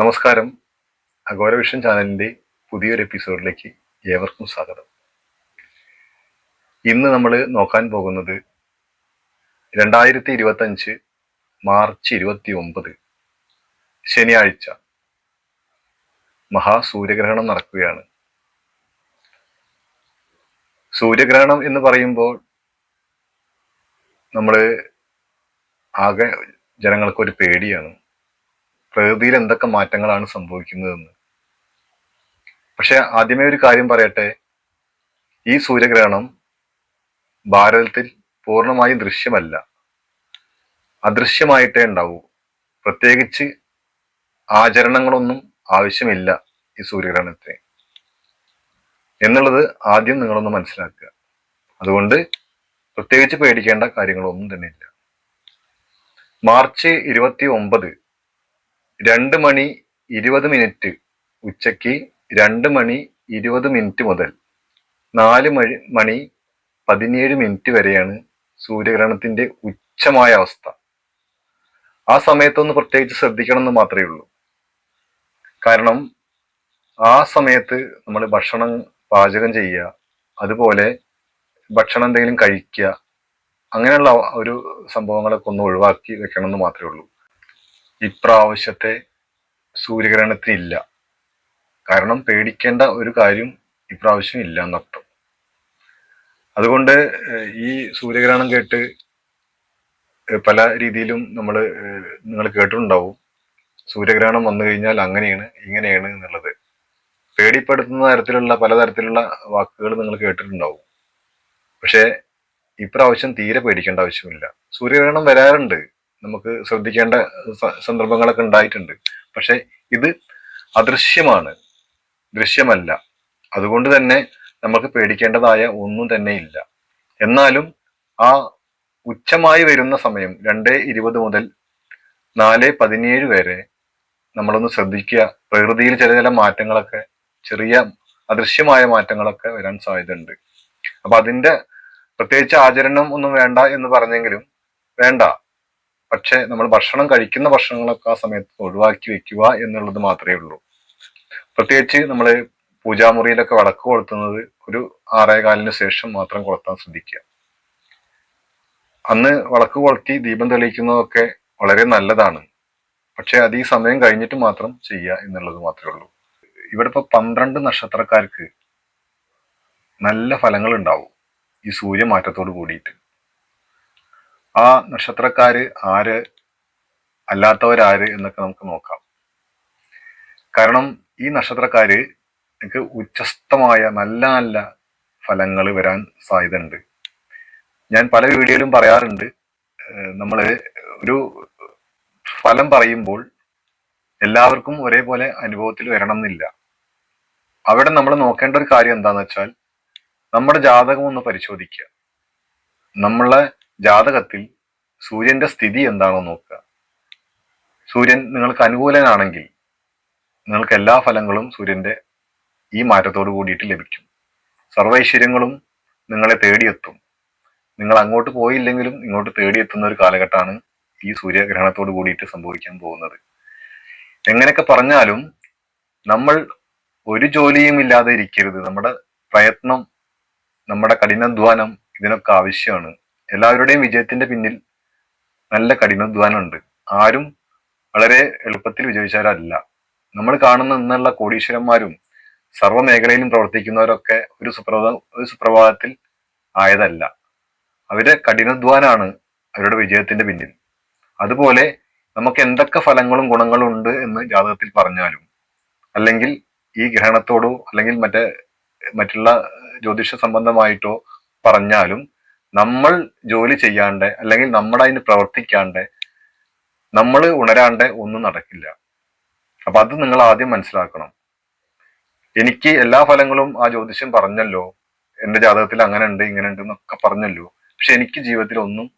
നമസ്കാരം. അഘോരവിഷൻ ചാനലിന്റെ പുതിയൊരു എപ്പിസോഡിലേക്ക് ഏവർക്കും സ്വാഗതം. ഇന്ന് നമ്മൾ നോക്കാൻ പോകുന്നത് രണ്ടായിരത്തി ഇരുപത്തി അഞ്ച് മാർച്ച് ഇരുപത്തി ഒമ്പത് ശനിയാഴ്ച മഹാസൂര്യഗ്രഹണം നടക്കുകയാണ്. സൂര്യഗ്രഹണം എന്ന് പറയുമ്പോൾ നമ്മൾ ആകെ ജനങ്ങൾക്ക് ഒരു പേടിയാണ്. പ്രകൃതിയിൽ എന്തൊക്കെ മാറ്റങ്ങളാണ് സംഭവിക്കുന്നതെന്ന്. പക്ഷെ ആദ്യമേ ഒരു കാര്യം പറയട്ടെ. ഈ സൂര്യഗ്രഹണം ഭാരതത്തിൽ പൂർണമായും ദൃശ്യമല്ല. അദൃശ്യമായിട്ടേ ഉണ്ടാവൂ. പ്രത്യേകിച്ച് ആചരണങ്ങളൊന്നും ആവശ്യമില്ല ഈ സൂര്യഗ്രഹണത്തിന്. എന്നുള്ളത് ആദ്യം നിങ്ങളൊന്ന് മനസ്സിലാക്കുക. അതുകൊണ്ട് പ്രത്യേകിച്ച് പേടിക്കേണ്ട കാര്യങ്ങളൊന്നും തന്നെ ഇല്ല മാർച്ച് ഇരുപത്തി ഒമ്പത് രണ്ട് മണി ഇരുപത് മിനിറ്റ് ഉച്ചയ്ക്ക് രണ്ട് മണി ഇരുപത് മിനിറ്റ് മുതൽ നാല് മണി മണി പതിനേഴ് മിനിറ്റ് വരെയാണ് സൂര്യഗ്രഹണത്തിന്റെ ഉച്ചമായ അവസ്ഥ. ആ സമയത്തൊന്ന് പ്രത്യേകിച്ച് ശ്രദ്ധിക്കണം എന്ന് മാത്രമേ ഉള്ളൂ. കാരണം ആ സമയത്ത് നമ്മൾ ഭക്ഷണം പാചകം ചെയ്യുക അതുപോലെ ഭക്ഷണം എന്തെങ്കിലും കഴിക്കുക അങ്ങനെയുള്ള ഒരു സംഭവങ്ങളൊക്കെ ഒന്ന് ഒഴിവാക്കി വെക്കണം എന്ന് മാത്രമേ ഉള്ളൂ. ഇപ്രാവശ്യത്തെ സൂര്യഗ്രഹണത്തിന് ഇല്ല കാരണം പേടിക്കേണ്ട ഒരു കാര്യം ഇപ്രാവശ്യം ഇല്ല എന്നർത്ഥം. അതുകൊണ്ട് ഈ സൂര്യഗ്രഹണം കേട്ട് പല രീതിയിലും നമ്മൾ നിങ്ങൾ കേട്ടിട്ടുണ്ടാവും. സൂര്യഗ്രഹണം വന്നു കഴിഞ്ഞാൽ അങ്ങനെയാണ് ഇങ്ങനെയാണ് എന്നുള്ളത്. പേടിപ്പെടുത്തുന്ന തരത്തിലുള്ള പലതരത്തിലുള്ള വാക്കുകൾ നിങ്ങൾ കേട്ടിട്ടുണ്ടാവും. പക്ഷേ ഇപ്രാവശ്യം തീരെ പേടിക്കേണ്ട ആവശ്യമില്ല. സൂര്യഗ്രഹണം വരാറുണ്ട്. നമുക്ക് ശ്രദ്ധിക്കേണ്ട സന്ദർഭങ്ങളൊക്കെ ഉണ്ടായിട്ടുണ്ട്. പക്ഷെ ഇത് അദൃശ്യമാണ്. ദൃശ്യമല്ല. അതുകൊണ്ട് തന്നെ നമുക്ക് പേടിക്കേണ്ടതായ ഒന്നും തന്നെ ഇല്ല. എന്നാലും ആ ഉച്ചമായി വരുന്ന സമയം രണ്ട് ഇരുപത് മുതൽ നാല് പതിനേഴ് വരെ നമ്മളൊന്ന് ശ്രദ്ധിക്കുക. പ്രകൃതിയിൽ ചില ചില മാറ്റങ്ങളൊക്കെ ചെറിയ അദൃശ്യമായ മാറ്റങ്ങളൊക്കെ വരാൻ സാധ്യതയുണ്ട്. അപ്പൊ അതിന്റെ പ്രത്യേകിച്ച് ആചരണം ഒന്നും വേണ്ട എന്ന് പറഞ്ഞെങ്കിലും വേണ്ട. പക്ഷെ നമ്മൾ ഭക്ഷണം കഴിക്കുന്ന ഭക്ഷണങ്ങളൊക്കെ ആ സമയത്ത് ഒഴിവാക്കി വെക്കുക എന്നുള്ളത് മാത്രമേ ഉള്ളൂ. പ്രത്യേകിച്ച് നമ്മൾ പൂജാമുറിയിലൊക്കെ വിളക്ക് കൊളുത്തുന്നത് ഒരു ആറേകാലിന് ശേഷം മാത്രം കൊളുത്താൻ ശ്രദ്ധിക്കുക. അന്ന് വിളക്ക് കൊളുത്തി ദീപം തെളിയിക്കുന്നതൊക്കെ വളരെ നല്ലതാണ്. പക്ഷെ അത് ഈ സമയം കഴിഞ്ഞിട്ട് മാത്രം ചെയ്യുക എന്നുള്ളത് മാത്രമേ ഉള്ളൂ. ഇവിടെ ഇപ്പൊ പന്ത്രണ്ട് നക്ഷത്രക്കാർക്ക് നല്ല ഫലങ്ങൾ ഉണ്ടാവും ഈ സൂര്യമാറ്റത്തോട് കൂടിയിട്ട്. ആ നക്ഷത്രക്കാര് ആര്? അല്ലാത്തവരാര് എന്നൊക്കെ നമുക്ക് നോക്കാം. കാരണം ഈ നക്ഷത്രക്കാര് എനിക്ക് ഉച്ചസ്ഥമായ നല്ല നല്ല ഫലങ്ങൾ വരാൻ സാധ്യതയുണ്ട്. ഞാൻ പല വീഡിയോയിലും പറയാറുണ്ട് നമ്മൾ ഒരു ഫലം പറയുമ്പോൾ എല്ലാവർക്കും ഒരേപോലെ അനുഭവത്തിൽ വരണം എന്നില്ല അവിടെ നമ്മൾ നോക്കേണ്ട ഒരു കാര്യം എന്താണെന്ന് വെച്ചാൽ നമ്മുടെ ജാതകം ഒന്ന് പരിശോധിക്കുക. നമ്മളെ ജാതകത്തിൽ സൂര്യന്റെ സ്ഥിതി എന്താണോ നോക്കുക. സൂര്യൻ നിങ്ങൾക്ക് അനുകൂലനാണെങ്കിൽ നിങ്ങൾക്ക് എല്ലാ ഫലങ്ങളും സൂര്യന്റെ ഈ മാറ്റത്തോട് കൂടിയിട്ട് ലഭിക്കും. സർവൈശ്വര്യങ്ങളും നിങ്ങളെ തേടിയെത്തും. നിങ്ങൾ അങ്ങോട്ട് പോയില്ലെങ്കിലും ഇങ്ങോട്ട് തേടിയെത്തുന്ന ഒരു കാലഘട്ടമാണ് ഈ സൂര്യഗ്രഹണത്തോട് കൂടിയിട്ട് സംഭവിക്കാൻ പോകുന്നത്. എങ്ങനെയൊക്കെ പറഞ്ഞാലും നമ്മൾ ഒരു ജോലിയും ഇല്ലാതെ ഇരിക്കരുത്. നമ്മുടെ പ്രയത്നം നമ്മുടെ കഠിനാധ്വാനം ഇതിനൊക്കെ ആവശ്യമാണ്. എല്ലാവരുടെയും വിജയത്തിന്റെ പിന്നിൽ നല്ല കഠിനാധ്വാനം ഉണ്ട് ആരും വളരെ എളുപ്പത്തിൽ വിജയിച്ചവരല്ല നമ്മൾ കാണുന്ന ഇന്നുള്ള കോടീശ്വരന്മാരും സർവ മേഖലയിലും പ്രവർത്തിക്കുന്നവരൊക്കെ ഒരു സുപ്രഭാത ഒരു സുപ്രഭാതത്തിൽ ആയതല്ല. അവരുടെ കഠിനാധ്വാനാണ് അവരുടെ വിജയത്തിന്റെ പിന്നിൽ. അതുപോലെ നമുക്ക് എന്തൊക്കെ ഫലങ്ങളും ഗുണങ്ങളും ഉണ്ട് എന്ന് ജാതകത്തിൽ പറഞ്ഞാലും അല്ലെങ്കിൽ ഈ ഗ്രഹണത്തോടോ അല്ലെങ്കിൽ മറ്റേ മറ്റുള്ള ജ്യോതിഷ സംബന്ധമായിട്ടോ പറഞ്ഞാലും നമ്മൾ ജോലി ചെയ്യാണ്ട് അല്ലെങ്കിൽ നമ്മൾ അതിന് പ്രവർത്തിക്കാണ്ട് നമ്മൾ ഉണരാണ്ട് ഒന്നും നടക്കില്ല. അപ്പൊ അത് നിങ്ങൾ ആദ്യം മനസ്സിലാക്കണം. എനിക്ക് എല്ലാ ഫലങ്ങളും ആ ജ്യോതിഷം പറഞ്ഞല്ലോ. എന്റെ ജാതകത്തിൽ അങ്ങനെ ഉണ്ട് ഇങ്ങനെ ഉണ്ട് എന്നൊക്കെ പറഞ്ഞല്ലോ. പക്ഷെ എനിക്ക് ജീവിതത്തിൽ ഒന്നും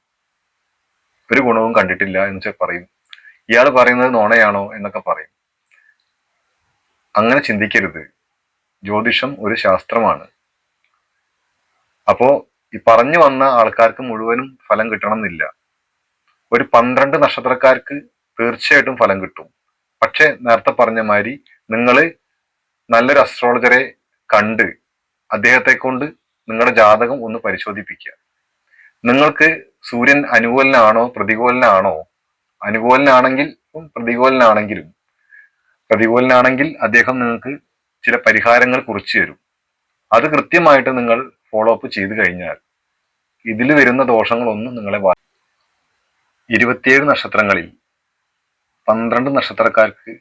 ഒരു ഗുണവും കണ്ടിട്ടില്ല എന്ന് വെച്ചാൽ പറയും. ഇയാൾ പറയുന്നത് നോണയാണോ എന്നൊക്കെ പറയും. അങ്ങനെ ചിന്തിക്കരുത്. ജ്യോതിഷം ഒരു ശാസ്ത്രമാണ്. അപ്പോ ഈ പറഞ്ഞു വന്ന ആൾക്കാർക്ക് മുഴുവനും ഫലം കിട്ടണം എന്നില്ല ഒരു പന്ത്രണ്ട് നക്ഷത്രക്കാർക്ക് തീർച്ചയായിട്ടും ഫലം കിട്ടും. പക്ഷെ നേരത്തെ പറഞ്ഞ മാതിരി നിങ്ങൾ നല്ലൊരു അസ്ട്രോളജറെ കണ്ട് അദ്ദേഹത്തെ കൊണ്ട് നിങ്ങളുടെ ജാതകം ഒന്ന് പരിശോധിപ്പിക്കുക. നിങ്ങൾക്ക് സൂര്യൻ അനുകൂലനാണോ പ്രതികൂലനാണോ? അനുകൂലനാണെങ്കിൽ പ്രതികൂലനാണെങ്കിലും. പ്രതികൂലനാണെങ്കിൽ അദ്ദേഹം നിങ്ങൾക്ക് ചില പരിഹാരങ്ങൾ കുറിച്ചു തരും. അത് കൃത്യമായിട്ട് നിങ്ങൾ ഫോളോ അപ്പ് ചെയ്തു കഴിഞ്ഞാൽ ഇതിൽ വരുന്ന ദോഷങ്ങളൊന്നും നിങ്ങളെ വാ ഇരുപത്തിയേഴ് നക്ഷത്രങ്ങളിൽ പന്ത്രണ്ട് നക്ഷത്രക്കാർക്ക്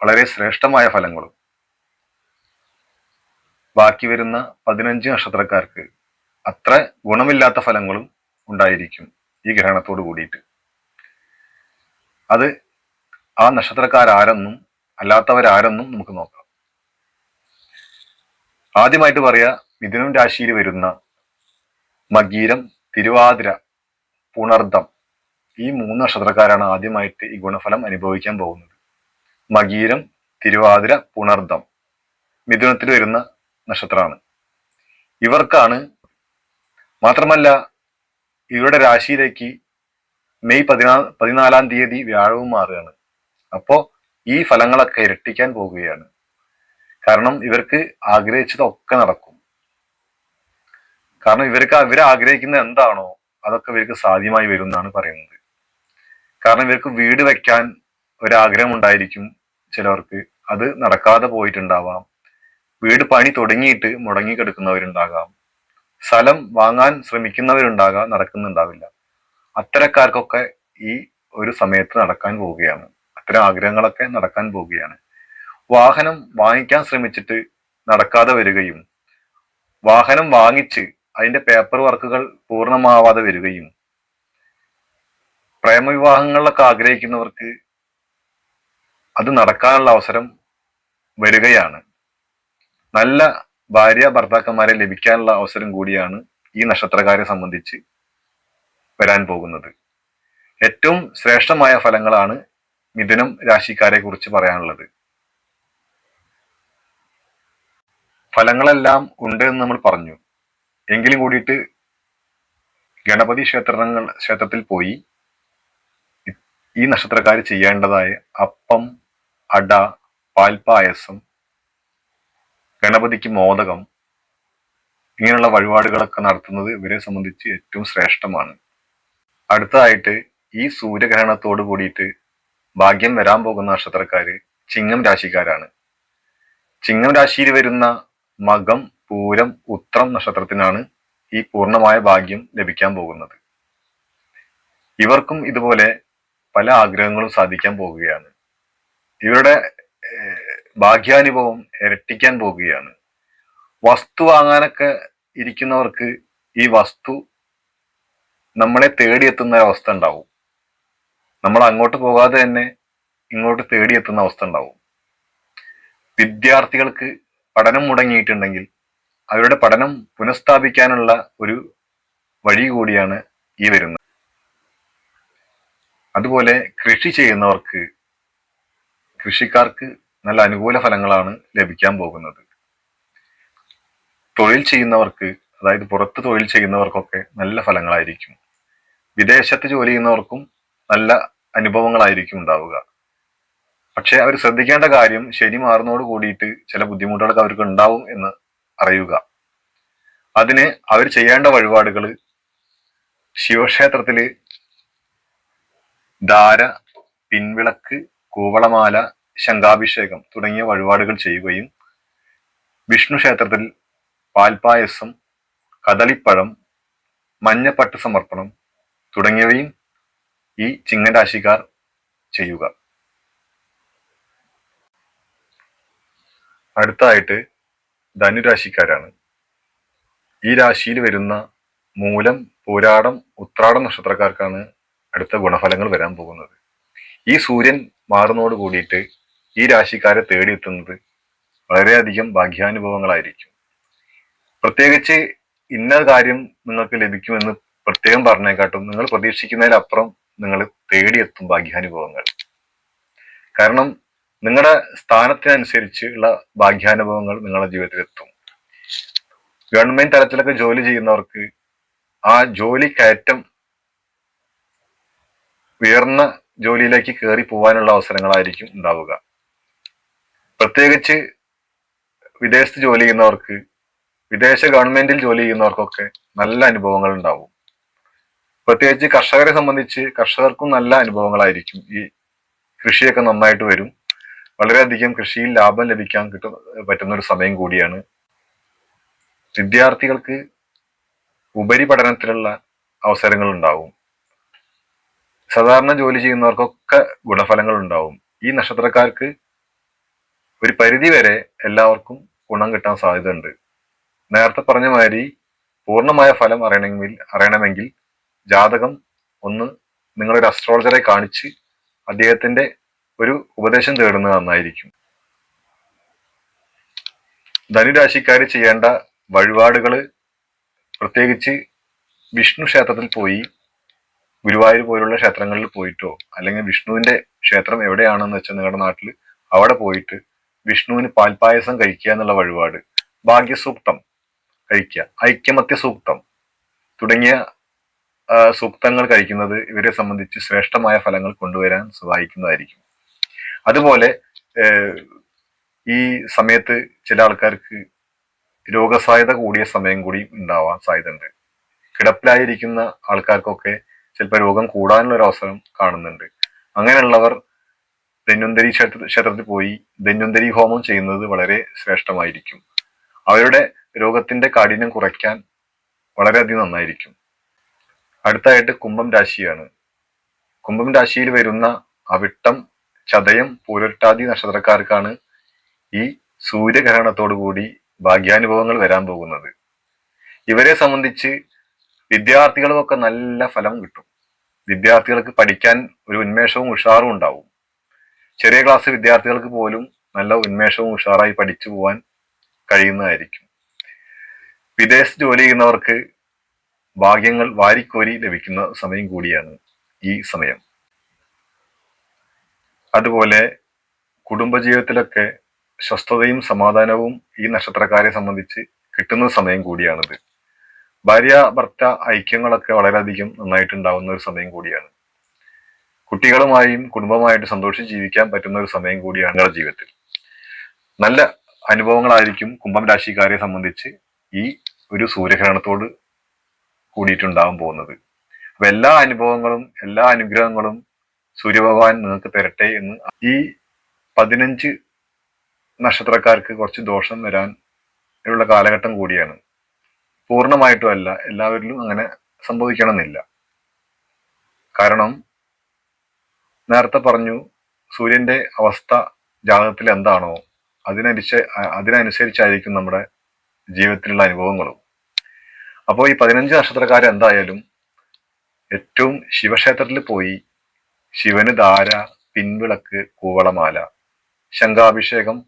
വളരെ ശ്രേഷ്ഠമായ ഫലങ്ങളും ബാക്കി വരുന്ന പതിനഞ്ച് നക്ഷത്രക്കാർക്ക് അത്ര ഗുണമില്ലാത്ത ഫലങ്ങളും ഉണ്ടായിരിക്കും ഈ ഗ്രഹണത്തോട് കൂടിയിട്ട്. അത് ആ നക്ഷത്രക്കാരാരെന്നും അല്ലാത്തവരാരെന്നും നമുക്ക് നോക്കാം. ആദ്യമായിട്ട് പറയാ മിഥുനം രാശിയിൽ വരുന്ന മകീരം തിരുവാതിര പുണർദം ഈ മൂന്ന് നക്ഷത്രക്കാരാണ് ആദ്യമായിട്ട് ഈ ഗുണഫലം അനുഭവിക്കാൻ പോകുന്നത്. മകീരം തിരുവാതിര പുണർദം മിഥുനത്തിൽ വരുന്ന നക്ഷത്രമാണ്. ഇവർക്കാണ് മാത്രമല്ല ഇവരുടെ രാശിയിലേക്ക് മെയ് പതിനാ പതിനാലാം തീയതി വ്യാഴവും മാറുകയാണ്. അപ്പോ ഈ ഫലങ്ങളൊക്കെ ഇരട്ടിക്കാൻ പോകുകയാണ്. കാരണം ഇവർക്ക് ആഗ്രഹിച്ചതൊക്കെ നടക്കും. കാരണം ഇവർക്ക് ഇവർ ആഗ്രഹിക്കുന്ന എന്താണോ അതൊക്കെ ഇവർക്ക് സാധ്യമായി വരും എന്നാണ് പറയുന്നത്. കാരണം ഇവർക്ക് വീട് വെക്കാൻ ഒരാഗ്രഹം ഉണ്ടായിരിക്കും ചിലവർക്ക്. അത് നടക്കാതെ പോയിട്ടുണ്ടാവാം. വീട് പണി തുടങ്ങിയിട്ട് മുടങ്ങി കിടക്കുന്നവരുണ്ടാകാം. സ്ഥലം വാങ്ങാൻ ശ്രമിക്കുന്നവരുണ്ടാകാം നടക്കുന്നുണ്ടാവില്ല. അത്തരക്കാർക്കൊക്കെ ഈ ഒരു സമയത്ത് നടക്കാൻ പോവുകയാണ്. അത്തരം ആഗ്രഹങ്ങളൊക്കെ നടക്കാൻ പോവുകയാണ്. വാഹനം വാങ്ങിക്കാൻ ശ്രമിച്ചിട്ട് നടക്കാതെ വരികയും വാഹനം വാങ്ങിച്ച് അതിന്റെ പേപ്പർ വർക്കുകൾ പൂർണമാവാതെ വരികയും പ്രേമവിവാഹങ്ങളിലൊക്കെ ആഗ്രഹിക്കുന്നവർക്ക് അത് നടക്കാനുള്ള അവസരം വരികയാണ്. നല്ല ഭാര്യ ഭർത്താക്കന്മാരെ ലഭിക്കാനുള്ള അവസരം കൂടിയാണ് ഈ നക്ഷത്രക്കാരെ സംബന്ധിച്ച് വരാൻ പോകുന്നത്. ഏറ്റവും ശ്രേഷ്ഠമായ ഫലങ്ങളാണ് മിഥുനം രാശിക്കാരെ കുറിച്ച് പറയാനുള്ളത്. ഫലങ്ങളെല്ലാം ഉണ്ട് എന്ന് നമ്മൾ പറഞ്ഞു. എങ്കിലും കൂടിയിട്ട് ഗണപതി ക്ഷേത്രങ്ങൾ ക്ഷേത്രത്തിൽ പോയി ഈ നക്ഷത്രക്കാർ ചെയ്യേണ്ടതായ അപ്പം അട പാൽപ്പായസം ഗണപതിക്ക് മോദകം ഇങ്ങനെയുള്ള വഴിപാടുകളൊക്കെ നടത്തുന്നത് ഇവരെ സംബന്ധിച്ച് ഏറ്റവും ശ്രേഷ്ഠമാണ്. അടുത്തതായിട്ട് ഈ സൂര്യഗ്രഹണത്തോട് കൂടിയിട്ട് ഭാഗ്യം വരാൻ പോകുന്ന നക്ഷത്രക്കാര് ചിങ്ങം രാശിക്കാരാണ്. ചിങ്ങം രാശിയിൽ വരുന്ന മകം പൂരം ഉത്രം നക്ഷത്രത്തിനാണ് ഈ പൂർണമായ ഭാഗ്യം ലഭിക്കാൻ പോകുന്നത്. ഇവർക്കും ഇതുപോലെ പല ആഗ്രഹങ്ങളും സാധിക്കാൻ പോകുകയാണ്. ഇവരുടെ ഭാഗ്യാനുഭവം ഇരട്ടിക്കാൻ പോകുകയാണ്. വസ്തു വാങ്ങാനൊക്കെ ഇരിക്കുന്നവർക്ക് ഈ വസ്തു നമ്മളെ തേടിയെത്തുന്ന അവസ്ഥ ഉണ്ടാവും. നമ്മൾ അങ്ങോട്ട് പോകാതെ തന്നെ ഇങ്ങോട്ട് തേടിയെത്തുന്ന അവസ്ഥ ഉണ്ടാവും. വിദ്യാർത്ഥികൾക്ക് പഠനം മുടങ്ങിയിട്ടുണ്ടെങ്കിൽ അവരുടെ പഠനം പുനഃസ്ഥാപിക്കാനുള്ള ഒരു വഴി കൂടിയാണ് ഈ വരുന്നത്. അതുപോലെ കൃഷി ചെയ്യുന്നവർക്ക് കൃഷിക്കാർക്ക് നല്ല അനുകൂല ഫലങ്ങളാണ് ലഭിക്കാൻ പോകുന്നത്. തൊഴിൽ ചെയ്യുന്നവർക്ക് അതായത് പുറത്ത് തൊഴിൽ ചെയ്യുന്നവർക്കൊക്കെ നല്ല ഫലങ്ങളായിരിക്കും. വിദേശത്ത് ജോലി ചെയ്യുന്നവർക്കും നല്ല അനുഭവങ്ങളായിരിക്കും ഉണ്ടാവുക. പക്ഷെ അവർ ശ്രദ്ധിക്കേണ്ട കാര്യം ശരി മാറുന്നതോട് കൂടിയിട്ട് ചില ബുദ്ധിമുട്ടുകളൊക്കെ അവർക്ക് ഉണ്ടാവും എന്ന് അറിയുക. അതിന് അവർ ചെയ്യേണ്ട വഴിപാടുകൾ ശിവക്ഷേത്രത്തിൽ ധാര പിൻവിളക്ക് കൂവളമാല ശംഖാഭിഷേകം തുടങ്ങിയ വഴിപാടുകൾ ചെയ്യുകയും വിഷ്ണു ക്ഷേത്രത്തിൽ പാൽപായസം കദളിപ്പഴം മഞ്ഞപ്പട്ട് സമർപ്പണം തുടങ്ങിയവയും ഈ ചിങ്ങരാശിക്കാർ ചെയ്യുക. അടുത്തായിട്ട് ധനുരാശിക്കാരാണ്. ഈ രാശിയിൽ വരുന്ന മൂലം പൂരാടം ഉത്രാടം നക്ഷത്രക്കാർക്കാണ് അടുത്ത ഗുണഫലങ്ങൾ വരാൻ പോകുന്നത്. ഈ സൂര്യൻ മാറുന്നതോട് കൂടിയിട്ട് ഈ രാശിക്കാരെ തേടിയെത്തുന്നത് വളരെയധികം ഭാഗ്യാനുഭവങ്ങളായിരിക്കും. പ്രത്യേകിച്ച് ഇന്ന കാര്യം നിങ്ങൾക്ക് ലഭിക്കുമെന്ന് പ്രത്യേകം പറഞ്ഞേക്കാട്ടും നിങ്ങൾ പ്രതീക്ഷിക്കുന്നതിലപ്പുറം നിങ്ങൾ തേടിയെത്തും ഭാഗ്യാനുഭവങ്ങൾ. കാരണം നിങ്ങളുടെ സ്ഥാനത്തിനനുസരിച്ച് ഉള്ള ഭാഗ്യാനുഭവങ്ങൾ നിങ്ങളുടെ ജീവിതത്തിൽ എത്തും ഗവൺമെന്റ് തലത്തിലൊക്കെ ജോലി ചെയ്യുന്നവർക്ക് ആ ജോലി കയറ്റം ഉയർന്ന ജോലിയിലേക്ക് കയറി പോകാനുള്ള അവസരങ്ങളായിരിക്കും ഉണ്ടാവുക. പ്രത്യേകിച്ച് വിദേശത്ത് ജോലി ചെയ്യുന്നവർക്ക് വിദേശ ഗവൺമെന്റിൽ ജോലി ചെയ്യുന്നവർക്കൊക്കെ നല്ല അനുഭവങ്ങൾ ഉണ്ടാവും. പ്രത്യേകിച്ച് കർഷകരെ സംബന്ധിച്ച് കർഷകർക്കും നല്ല അനുഭവങ്ങളായിരിക്കും ഈ കൃഷിയൊക്കെ നന്നായിട്ട് വരും. വളരെയധികം കൃഷിയിൽ ലാഭം ലഭിക്കാൻ കിട്ടും പറ്റുന്ന ഒരു സമയം കൂടിയാണ് വിദ്യാർത്ഥികൾക്ക് ഉപരിപഠനത്തിലുള്ള അവസരങ്ങൾ ഉണ്ടാവും. സാധാരണ ജോലി ചെയ്യുന്നവർക്കൊക്കെ ഗുണഫലങ്ങൾ ഉണ്ടാവും. ഈ നക്ഷത്രക്കാർക്ക് ഒരു പരിധി വരെ എല്ലാവർക്കും ഗുണം കിട്ടാൻ സാധ്യതയുണ്ട്. നേരത്തെ പറഞ്ഞ മാതിരി പൂർണമായ ഫലം അറിയണമെങ്കിൽ അറിയണമെങ്കിൽ ജാതകം ഒന്ന് നിങ്ങളൊരു അസ്ട്രോളജറെ കാണിച്ച് അദ്ദേഹത്തിന്റെ ഒരു ഉപദേശം തേടുന്നത് നന്നായിരിക്കും. ധനുരാശിക്കാർ ചെയ്യേണ്ട വഴിപാടുകൾ പ്രത്യേകിച്ച് വിഷ്ണു ക്ഷേത്രത്തിൽ പോയി ഗുരുവായൂർ പോലുള്ള ക്ഷേത്രങ്ങളിൽ പോയിട്ടോ അല്ലെങ്കിൽ വിഷ്ണുവിന്റെ ക്ഷേത്രം എവിടെയാണെന്ന് വെച്ചാൽ നിങ്ങളുടെ നാട്ടിൽ അവിടെ പോയിട്ട് വിഷ്ണുവിന് പാൽപായസം കഴിക്കുക എന്നുള്ള വഴിപാട് ഭാഗ്യസൂക്തം കഴിക്കുക ഐക്യമത്യ സൂക്തം തുടങ്ങിയ സൂക്തങ്ങൾ കഴിക്കുന്നത് ഇവരെ സംബന്ധിച്ച് ശ്രേഷ്ഠമായ ഫലങ്ങൾ കൊണ്ടുവരാൻ സഹായിക്കുന്നതായിരിക്കും. അതുപോലെ ഈ സമയത്ത് ചില ആൾക്കാർക്ക് രോഗസാധ്യത കൂടിയ സമയം കൂടി ഉണ്ടാവാൻ സാധ്യതയുണ്ട്. കിടപ്പിലായിരിക്കുന്ന ആൾക്കാർക്കൊക്കെ ചിലപ്പോൾ രോഗം കൂടാനുള്ള ഒരു അവസരം കാണുന്നുണ്ട്. അങ്ങനെയുള്ളവർ ധന്വന്തരി ക്ഷേത്ര ക്ഷേത്രത്തിൽ പോയി ധന്വന്തരി ഹോമം ചെയ്യുന്നത് വളരെ ശ്രേഷ്ഠമായിരിക്കും. അവരുടെ രോഗത്തിന്റെ കാഠിന്യം കുറയ്ക്കാൻ വളരെയധികം നന്നായിരിക്കും. അടുത്തായിട്ട് കുംഭം രാശിയാണ്. കുംഭം രാശിയിൽ വരുന്ന അവിട്ടം ചതയം പൂരട്ടാതി നക്ഷത്രക്കാർക്കാണ് ഈ സൂര്യഗ്രഹണത്തോടു കൂടി ഭാഗ്യാനുഭവങ്ങൾ വരാൻ പോകുന്നത്. ഇവരെ സംബന്ധിച്ച് വിദ്യാർത്ഥികൾക്കൊക്കെ നല്ല ഫലം കിട്ടും. വിദ്യാർത്ഥികൾക്ക് പഠിക്കാൻ ഒരു ഉന്മേഷവും ഉഷാറും ഉണ്ടാവും. ചെറിയ ക്ലാസ് വിദ്യാർത്ഥികൾക്ക് പോലും നല്ല ഉന്മേഷവും ഉഷാറായി പഠിച്ചു പോവാൻ കഴിയുന്നതായിരിക്കും. വിദേശത്ത് ജോലി ചെയ്യുന്നവർക്ക് ഭാഗ്യങ്ങൾ വാരിക്കോരി ലഭിക്കുന്ന സമയം കൂടിയാണ് ഈ സമയം. അതുപോലെ കുടുംബജീവിതത്തിലൊക്കെ സ്വസ്ഥതയും സമാധാനവും ഈ നക്ഷത്രക്കാരെ സംബന്ധിച്ച് കിട്ടുന്ന സമയം കൂടിയാണിത്. ഭാര്യ ഭർത്ത ഐക്യങ്ങളൊക്കെ വളരെയധികം നന്നായിട്ടുണ്ടാവുന്ന ഒരു സമയം കൂടിയാണ്. കുട്ടികളുമായും കുടുംബമായിട്ട് സന്തോഷിച്ച് ജീവിക്കാൻ പറ്റുന്ന ഒരു സമയം കൂടിയാണ് നിങ്ങളുടെ ജീവിതത്തിൽ. നല്ല അനുഭവങ്ങളായിരിക്കും കുംഭം രാശിക്കാരെ സംബന്ധിച്ച് ഈ ഒരു സൂര്യഗ്രഹണത്തോട് കൂടിയിട്ടുണ്ടാവാൻ പോകുന്നത്. അപ്പൊ എല്ലാ അനുഭവങ്ങളും എല്ലാ അനുഗ്രഹങ്ങളും സൂര്യഭഗവാൻ നിങ്ങൾക്ക് തരട്ടെ എന്ന് ഈ പതിനഞ്ച് നക്ഷത്രക്കാർക്ക് കുറച്ച് ദോഷം വരാൻ ഉള്ള കാലഘട്ടം കൂടിയാണ്. പൂർണമായിട്ടും അല്ല എല്ലാവരിലും അങ്ങനെ സംഭവിക്കണമെന്നില്ല. കാരണം നേരത്തെ പറഞ്ഞു സൂര്യന്റെ അവസ്ഥ ജാതകത്തിൽ എന്താണോ അതിനനുസ അതിനനുസരിച്ചായിരിക്കും നമ്മുടെ ജീവിതത്തിലുള്ള അനുഭവങ്ങളും. അപ്പോൾ ഈ പതിനഞ്ച് നക്ഷത്രക്കാർ എന്തായാലും ഏറ്റവും ശിവക്ഷേത്രത്തിൽ പോയി ശിവന് ധാര പിൻവിളക്ക് കൂവളമാല ശംഖാഭിഷേകം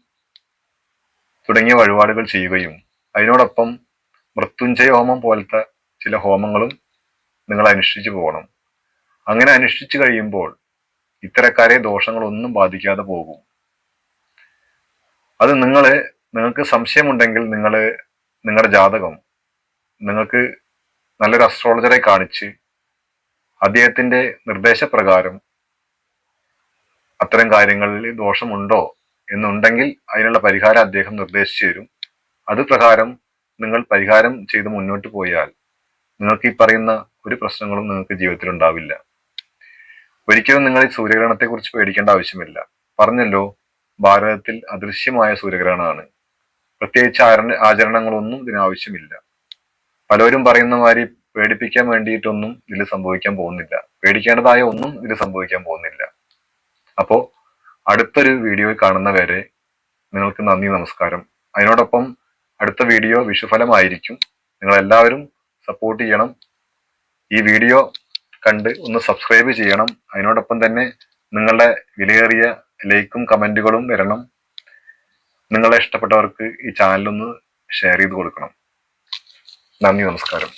തുടങ്ങിയ വഴിപാടുകൾ ചെയ്യുകയും അതിനോടൊപ്പം മൃത്യുഞ്ജയ ഹോമം പോലത്തെ ചില ഹോമങ്ങളും നിങ്ങൾ അനുഷ്ഠിച്ചു പോകണം. അങ്ങനെ അനുഷ്ഠിച്ചു കഴിയുമ്പോൾ ഇത്തരക്കാരെ ദോഷങ്ങളൊന്നും ബാധിക്കാതെ പോകും. അത് നിങ്ങൾ നിങ്ങൾക്ക് സംശയമുണ്ടെങ്കിൽ നിങ്ങൾ നിങ്ങളുടെ ജാതകം നിങ്ങൾക്ക് നല്ലൊരു അസ്ട്രോളജറെ കാണിച്ച് അദ്ദേഹത്തിന്റെ നിർദ്ദേശപ്രകാരം അത്തരം കാര്യങ്ങളിൽ ദോഷമുണ്ടോ എന്നുണ്ടെങ്കിൽ അതിനുള്ള പരിഹാരം അദ്ദേഹം നിർദ്ദേശിച്ചു തരും. അത് പ്രകാരം നിങ്ങൾ പരിഹാരം ചെയ്ത് മുന്നോട്ട് പോയാൽ നിങ്ങൾക്ക് ഈ പറയുന്ന ഒരു പ്രശ്നങ്ങളും നിങ്ങൾക്ക് ജീവിതത്തിൽ ഉണ്ടാവില്ല. ഒരിക്കലും നിങ്ങൾ ഈ സൂര്യഗ്രഹണത്തെ കുറിച്ച് പേടിക്കേണ്ട ആവശ്യമില്ല. പറഞ്ഞല്ലോ ഭാരതത്തിൽ അദൃശ്യമായ സൂര്യഗ്രഹണമാണ്. പ്രത്യേകിച്ച് ആചരണ ആചരണങ്ങളൊന്നും ഇതിനാവശ്യമില്ല പലരും പറയുന്ന മാതിരി പേടിപ്പിക്കാൻ വേണ്ടിയിട്ടൊന്നും ഇതിൽ സംഭവിക്കാൻ പോകുന്നില്ല. പേടിക്കേണ്ടതായ ഒന്നും ഇതിൽ സംഭവിക്കാൻ പോകുന്നില്ല. അപ്പോ അടുത്തൊരു വീഡിയോയിൽ കാണുന്നവരെ നിങ്ങൾക്ക് നന്ദി നമസ്കാരം. അതിനോടൊപ്പം അടുത്ത വീഡിയോ വിഷുഫലമായിരിക്കും. നിങ്ങൾ എല്ലാവരും സപ്പോർട്ട് ചെയ്യണം. ഈ വീഡിയോ കണ്ട് ഒന്ന് സബ്സ്ക്രൈബ് ചെയ്യണം. അതിനോടൊപ്പം തന്നെ നിങ്ങളുടെ വിലയേറിയ ലൈക്കും കമന്റുകളും വരണം. നിങ്ങളെ ഇഷ്ടപ്പെട്ടവർക്ക് ഈ ചാനലൊന്ന് ഷെയർ ചെയ്ത് കൊടുക്കണം. നന്ദി നമസ്കാരം.